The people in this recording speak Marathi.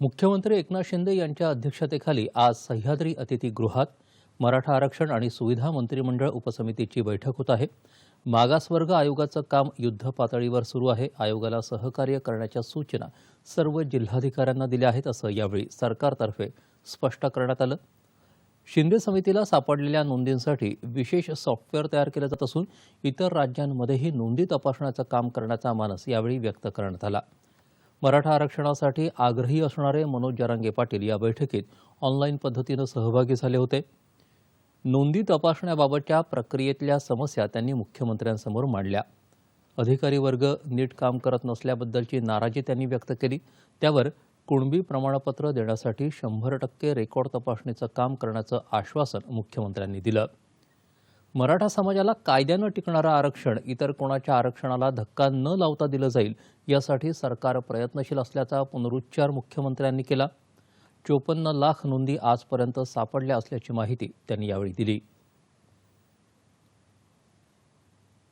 मुख्यमंत्री एकनाथ शिंदे यांच्या अध्यक्षतेखाली आज सह्याद्री अतिथीगृहात मराठा आरक्षण आणि सुविधा मंत्रिमंडळ उपसमितीची बैठक होत आहे. मागासवर्ग आयोगाचं काम युद्धपातळीवर सुरू आहे. आयोगाला सहकार्य करण्याच्या सूचना सर्व जिल्हाधिकाऱ्यांना दिल्या आहेत असं यावेळी सरकारतर्फे स्पष्ट करण्यात आलं. शिंदे समितीला सापडलेल्या नोंदींसाठी विशेष सॉफ्टवेअर तयार केलं जात असून इतर राज्यांमध्येही नोंदी तपासण्याचं काम करण्याचा मानस यावेळी व्यक्त करण्यात आला. मराठा आरक्षणासाठी आग्रही असणारे मनोज जरांगे पाटील या बैठकीत ऑनलाईन पद्धतीनं सहभागी झाले होते. नोंदी तपासण्याबाबतच्या प्रक्रियेतल्या समस्या त्यांनी मुख्यमंत्र्यांसमोर मांडल्या. अधिकारी वर्ग नीट काम करत नसल्याबद्दलची नाराजी त्यांनी व्यक्त केली. त्यावर कुणबी प्रमाणपत्र देण्यासाठी शंभर टक्के रेकॉर्ड तपासणीचं काम करण्याचं आश्वासन मुख्यमंत्र्यांनी दिलं. मराठा समाजाला कायद्यानं टिकणारं आरक्षण इतर कोणाच्या आरक्षणाला धक्का न लावता दिलं जाईल यासाठी सरकार प्रयत्नशील असल्याचा पुनरुच्चार मुख्यमंत्र्यांनी केला. चोपन्न लाख नोंदी आजपर्यंत सापडल्या असल्याची माहिती त्यांनी यावेळी दिली.